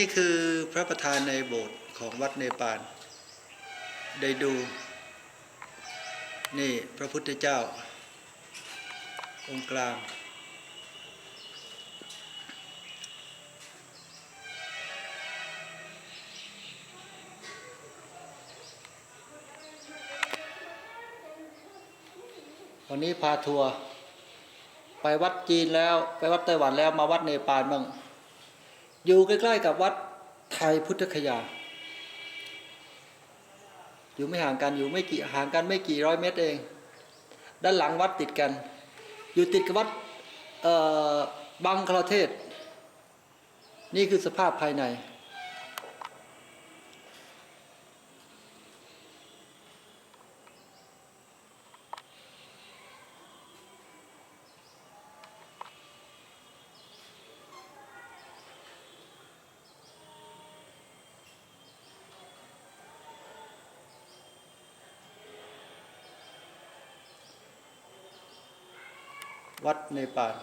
นี่คือพระประธานในโบสถ์ของวัดเนปาลได้ดู นี่พระพุทธเจ้า องค์กลาง วันนี้พาทัวร์ไปวัดจีนแล้ว ไปวัดไต้หวันแล้วมาวัดเนปาลบ้าง อยู่ใกล้ๆกับวัดไทยพุทธคยา อยู่ไม่ห่างกันอยู่ไม่กี่ห่างกันไม่กี่ร้อยเมตรเอง ด้านหลังวัดติดกัน อยู่ติดกับวัดบังคลาเทศ นี่คือสภาพภายใน วัดเนปาล